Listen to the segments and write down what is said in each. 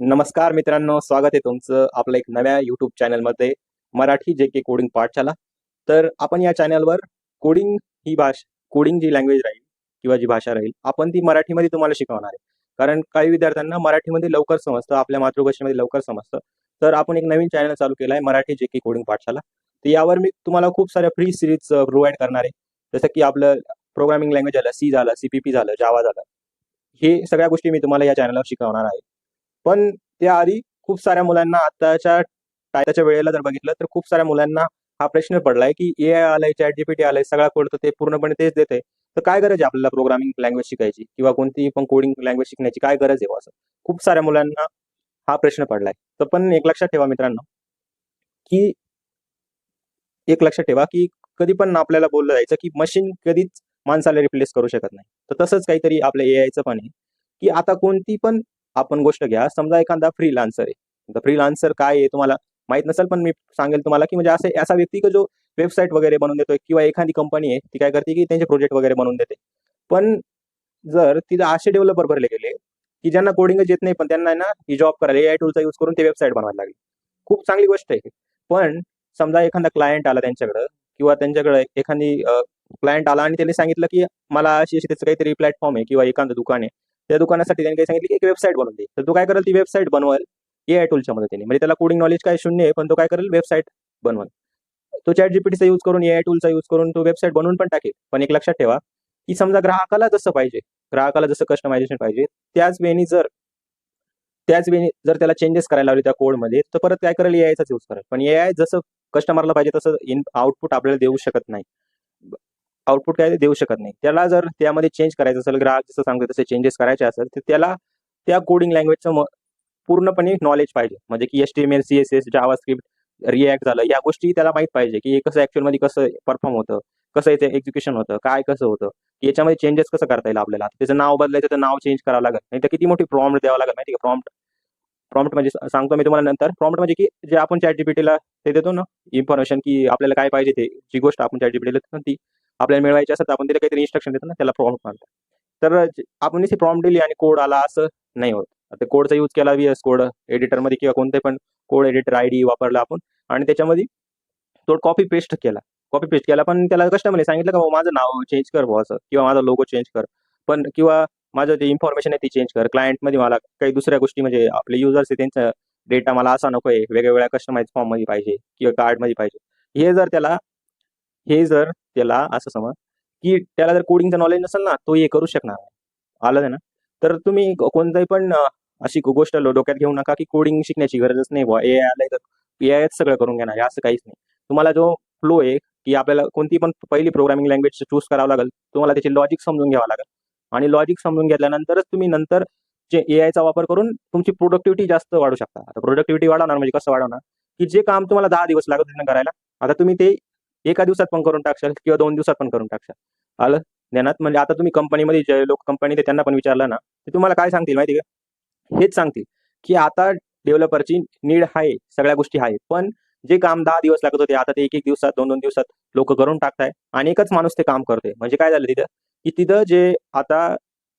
नमस्कार मित्रांनो स्वागत आहे तुमचं आपल्या एक नव्या युट्यूब चॅनलमध्ये मराठी जे के कोडिंग पाठशाला. तर आपण या चॅनलवर कोडिंग ही भाषा कोडिंग जी लँग्वेज राहील किंवा जी भाषा राहील आपण ती मराठीमध्ये तुम्हाला शिकवणार आहे. कारण काही विद्यार्थ्यांना मराठीमध्ये लवकर समजतं आपल्या मातृभाषेमध्ये लवकर समजतं. तर आपण एक नवीन चॅनल चालू केला आहे मराठी जे के कोडिंग पाठशाला. तर यावर मी तुम्हाला खूप साऱ्या फ्री सिरीज प्रोव्हाइड करणार आहे. जसं की आपलं प्रोग्रामिंग लँग्वेज झालं सी झालं सीपीपी झालं जावा झालं. हे सगळ्या गोष्टी मी तुम्हाला या चॅनलवर शिकवणार आहे. पण त्याआधी खूप साऱ्या मुलांना आताच्या टायच्या वेळेला जर बघितलं तर खूप साऱ्या मुलांना हा प्रश्न पडलाय की ए आय आलाय चॅट जीपीटी आलाय सगळा कोड तर ते पूर्णपणे तेच देते तर काय गरज आहे आपल्याला प्रोग्रामिंग लँग्वेज शिकायची? किंवा कोणती पण कोडिंग लँग्वेज शिकण्याची काय गरज आहे असं? खूप साऱ्या मुलांना हा प्रश्न पडलाय. तर पण एक लक्षात ठेवा मित्रांनो की एक लक्षात ठेवा की कधी पण आपल्याला बोललं जायचं की मशीन कधीच माणसाला रिप्लेस करू शकत नाही. तर तसंच काहीतरी आपल्या ए आयचं पण आहे की आता कोणती पण आपण गोष्ट घ्या. समजा एखादा फ्रीलान्सर आहे. तर फ्रीलान्सर काय आहे तुम्हाला माहीत नसेल पण मी सांगेल तुम्हाला की म्हणजे असे असा व्यक्ती जो वेबसाईट वगैरे बनवून देतोय किंवा एखादी कंपनी आहे ती काय करते की त्यांचे प्रोजेक्ट वगैरे बनवून देते. पण जर तिला असे डेव्हलपर भरले गेले की ज्यांना कोडिंगच येत नाही पण त्यांना ना ही जॉब करायला ए आय टूलचा यूज करून ते वेबसाईट बनवायला लागली. खूप चांगली गोष्ट आहे. पण समजा एखादा क्लायंट आला त्यांच्याकडं किंवा त्यांच्याकडे एखादी क्लायंट आला आणि त्यांनी सांगितलं की मला अशी अशी त्याचं काहीतरी प्लॅटफॉर्म आहे किंवा एखादं दुकान आहे. त्या दुकानासाठी त्यांनी काही सांगितलं की एक वेबसाईट बनवून दे. तर तो काय करेल ती वेबसाईट बनवेल. ए आय टूलच्या मदतीने म्हणजे त्याला कोडिंग नॉलेज काय शून्य आहे पण तो काय करेल वेबसाईट बनवेल. तो चॅट जीपीटीचा यूज करून ए आय टूलचा यूज करून तो वेबसाईट बनवून पण टाकेल. पण एक लक्षात ठेवा की समजा ग्राहकाला जसं पाहिजे ग्राहकाला जसं कस्टमायझेशन पाहिजे त्याच वेळी जर त्याच वेळी जर त्याला चेंजेस करायला लावले त्या कोडमध्ये तर परत काय करेल एआयचाच आयचाच यूज करेल. पण ए आय जसं कस्टमरला पाहिजे तसं इन आउटपुट आपल्याला देऊ शकत नाही. आउटपुट काय देऊ शकत नाही. त्याला जर त्यामध्ये चेंज करायचं असेल ग्राहक जसं सांगतो तसे चेंजेस करायचे असेल तर त्याला त्या कोडिंग लँग्वेजचं पूर्णपणे नॉलेज पाहिजे. म्हणजे की S T M L C S S JavaScript React झालं या गोष्टी त्याला माहीत पाहिजे की हे कसं ऍक्च्युअलमध्ये कसं परफॉर्म होतं कसं येते एक्झिक्युशन होतं काय कसं होतं याच्यामध्ये चेंजेस कसं करता येईल आपल्याला. त्याचं नाव बदलायचं तर नाव चेंज करावं लागेल. नाही तर किती मोठी प्रॉम्प्ट द्यावं लागेल माहिती का? प्रॉम्प्ट प्रॉम्प्ट म्हणजे सांगतो मी तुम्हाला नंतर. प्रॉम्प्ट म्हणजे की जे आपण चॅट जीपीटीला ते देतो ना इन्फॉर्मेशन की आपल्याला काय पाहिजे ते जी गोष्ट आपण चॅट जीपीटीला ती. आपल्याला मिळवायचे असतात आपण तिला काहीतरी इन्स्ट्रक्शन देतो ना त्याला प्रॉम्प्ट म्हणतात तर आपण ती प्रॉम्प्ट दिली आणि कोड आला असं नाही होत. आता कोडचा यूज केला व्ही एस कोड एडिटरमध्ये किंवा कोणते पण कोड एडिटर आय डी वापरला आपण आणि त्याच्यामध्ये तो कॉपी पेस्ट केला. कॉपी पेस्ट केला पण त्याला कस्टमरने सांगितलं का माझं नाव चेंज कर असं. किंवा माझा लोगो चेंज कर. पण किंवा माझं जे इन्फॉर्मेशन आहे ती चेंज कर. क्लायंटमध्ये मला काही दुसऱ्या गोष्टी म्हणजे आपले युजर्स आहे त्यांचा डेटा मला असा नको आहे वेगवेगळ्या वेगळ्या कस्टमाइज फॉर्ममध्ये पाहिजे किंवा कार्डमध्ये पाहिजे. हे जर त्याला हे जर त्याला असं समज की त्याला जर कोडिंगचं नॉलेज नसेल ना तो हे करू शकणार आलं ना? तर तुम्ही कोणताही पण अशी गोष्ट डोक्यात घेऊ नका की कोडिंग शिकण्याची गरजच नाही बुवा. ए आय आलंय तर ए आयच सगळं करून घेणार असं काहीच नाही. तुम्हाला जो फ्लो आहे की आपल्याला कोणती पण पहिली प्रोग्रामिंग लँग्वेज चूज करावं लागेल तुम्हाला त्याची लॉजिक समजून घ्यावं लागेल. आणि लॉजिक समजून घेतल्यानंतरच तुम्ही नंतर जे ए आयचा वापर करून तुमची प्रोडक्टिव्हिटी जास्त वाढू शकता. आता प्रोडक्टिव्हिटी वाढवणार म्हणजे कसं वाढवणार? की जे काम तुम्हाला दहा दिवस लागत होते करायला आता तुम्ही ते एका दिवसात पण करून टाकशाल किंवा दोन दिवसात पण करून टाकशाल. आलं? ध्यानात म्हणजे आता तुम्ही कंपनीमध्ये जे लोक कंपनी ते त्यांना पण विचारलं ना ते तुम्हाला काय सांगतील माहिती का? हेच सांगतील की आता डेव्हलपरची नीड आहे सगळ्या गोष्टी आहे पण जे काम दहा दिवस लागत होते आता ते एक एक दिवसात दोन दोन दिवसात लोक करून टाकताय आणि एकच माणूस ते काम करतोय. म्हणजे काय झालं तिथं? की तिथं जे आता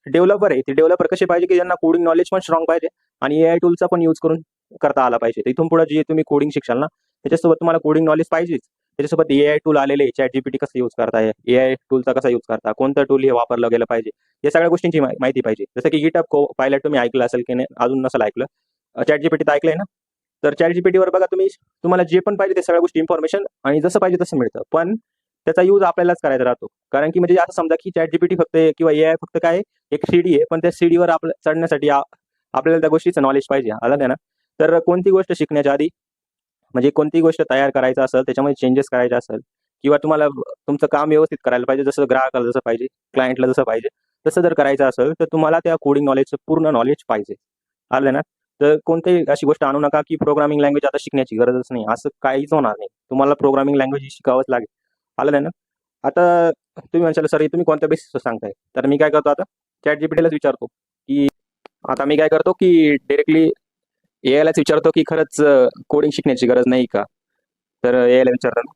डेव्हलपर आहे ते डेव्हलपर कसे पाहिजे की ज्यांना कोडिंग नॉलेज पण स्ट्रॉंग पाहिजे आणि ए आय टूलचा पण यूज करून करता आला पाहिजे. इथून पुढे जे तुम्ही कोडिंग शिक्षाल ना त्याच्यासोबत तुम्हाला कोडिंग नॉलेज पाहिजेच. त्याच्यासोबत ए आय टूल आलेले चॅट जीपीटी कसं यूज करताय? ए आय टूलचा कसा यूज करता? कोणतं टूल हे वापरलं गेलं पाहिजे? या सगळ्या गोष्टींची माहिती पाहिजे. जसं की गिटअप को पायलट तुम्ही ऐकलं असेल की नाही अजून नसेल ऐकलं. चॅट जीपीटी तर ऐकलंय ना? तर चॅट जीपीटीवर बघा तुम्ही तुम्हाला जे पण पाहिजे ते सगळ्या गोष्टी इन्फॉर्मेशन आणि जसं पाहिजे तसं मिळतं. पण त्याचा यूज आपल्यालाच करायचा राहतो. कारण की म्हणजे असं समजा की चॅट जीपीटी फक्त किंवा ए आय फक्त काय एक सीडी आहे. पण त्या सीडीवर आपल्या चढण्यासाठी आपल्याला त्या गोष्टीचं नॉलेज पाहिजे. आलं ना तर कोणती गोष्ट शिकण्याच्या आधी म्हणजे कोणती गोष्ट तयार करायचं असेल त्याच्यामध्ये चेंजेस करायचे असेल किंवा तुम्हाला तुमचं काम व्यवस्थित करायला पाहिजे जसं ग्राहकाला जसं पाहिजे क्लायंटला जसं पाहिजे तसं जर करायचं असेल तर तुम्हाला त्या कोडिंग नॉलेजचं पूर्ण नॉलेज पाहिजे. आलं ना? तर कोणतीही अशी गोष्ट आणू नका की प्रोग्रामिंग लँग्वेज आता शिकण्याची गरजच नाही. असं काहीच होणार नाही. तुम्हाला प्रोग्रामिंग लँग्वेज शिकावंच लागेल. आलं ना? आता तुम्ही म्हणशाल सर तुम्ही कोणत्या बेसिसवर सांगताय? तर मी काय करतो आता? चॅट जीपीटीलाच विचारतो की आता मी काय करतो की डायरेक्टली एआयलाच विचारतो की खरंच कोडिंग शिकण्याची गरज नाही का? तर एआयला आयला विचारतो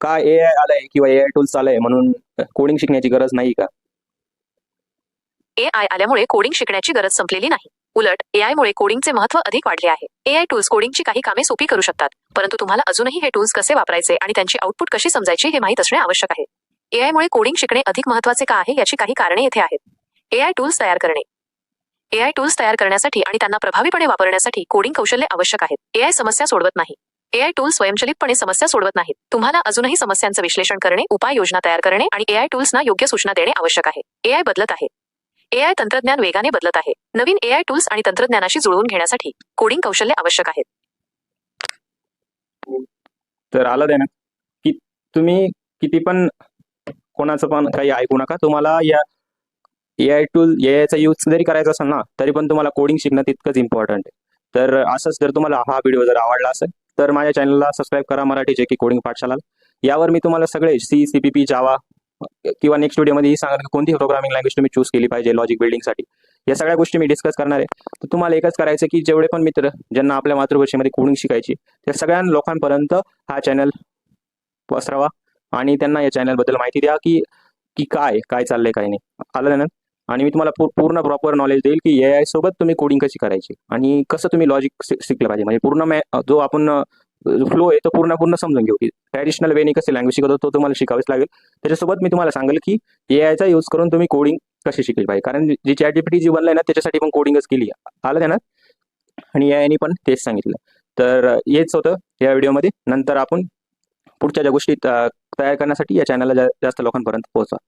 का ए आय आलंय किंवा ए आय टूल्स आलंय म्हणून कोडिंग शिकण्याची गरज नाही का? ए आय आल्यामुळे कोडिंग शिकण्याची गरज संपलेली नाही. उलट एआय मुळे कोडिंगचे महत्त्व अधिक वाढले आहे. एआय टूल्स कोडिंगची काही कामे सोपी करू शकतात परंतु तुम्हाला अजूनही हे टूल्स कसे वापरायचे आणि त्यांची आउटपुट कशी समजायची हे माहीत असणे आवश्यक आहे. एआयमुळे कोडिंग शिकणे अधिक महत्त्वाचे का आहे याची काही कारणे येथे आहेत. एआय टूल्स तयार करणे. एआय टूल्स तयार करण्यासाठी आणि त्यांना प्रभावीपणे वापरण्यासाठी कोडिंग कौशल्य आवश्यक आहेत. एआय समस्या सोडवत नाही. एआय टूल स्वयंचलितपणे समस्या सोडवत नाहीत. तुम्हाला अजूनही समस्यांचं विश्लेषण करणे उपाययोजना तयार करणे आणि एआय टूल्सना योग्य सूचना देणे आवश्यक आहे. एआय बदलत आहे. एआय तंत्रज्ञान वेगाने बदलत आहे. नवीन एआय टूल्स आणि तंत्रज्ञानाशी जुळवून घेण्यासाठी कोडिंग कौशल्य आवश्यक आहेत. तर आलं ध्यानात की तुम्ही किती पण कोणाचं पण काही ऐकू नका. तुम्हाला या ए आय टूल ए आयचा यूज जरी करायचा असेल ना तरी पण तुम्हाला कोडिंग शिकणं तितकंच इम्पॉर्टंट आहे. तर असंच जर तुम्हाला हा व्हिडिओ जर आवडला असेल तर माझ्या चॅनलला सबस्क्राईब करा मराठी जे की कोडिंग पाठशाला यावर मी तुम्हाला सगळे C C P P Java किंवा नेक्स्ट व्हिडिओमध्ये सांगेन की कोणती प्रोग्रामिंग लँग्वेज तुम्ही चूज केली पाहिजे लॉजिक बिल्डिंगसाठी या सगळ्या गोष्टी मी डिस्कस करणार आहे. तर तुम्हाला एकच करायचं की जेवढे पण मित्र ज्यांना आपल्या मातृभाषेमध्ये कोडिंग शिकायची त्या सगळ्या लोकांपर्यंत हा चॅनल पसरावा आणि त्यांना या चॅनलबद्दल माहिती द्या की की काय काय चाललंय काय नाही. आलं ना? आणि मी तुम्हाला पूर्ण प्रॉपर नॉलेज देईल की ए आय सोबत तुम्ही कोडिंग कशी करायची आणि कसं तुम्ही लॉजिक शिकलं पाहिजे. म्हणजे पूर्ण मॅ जो आपण फ्लो आहे तो पूर्ण पूर्ण समजून घेऊ. की ट्रॅडिशनल वेने कसे लँग्वेज शिकवतो तो तुम्हाला शिकावेच लागेल. त्याच्यासोबत मी तुम्हाला सांगेल की ए आयचा यूज करून तुम्ही कोडिंग कशी शिकली पाहिजे. कारण जी चॅट जीपीटी जी बनलाय ना त्याच्यासाठी पण कोडिंगच केली आलं त्यांना. आणि ए आयने पण तेच सांगितलं. तर हेच होतं या व्हिडिओमध्ये. नंतर आपण पुढच्या ज्या गोष्टी तयार करण्यासाठी या चॅनलला जास्त लोकांपर्यंत पोहोचवा.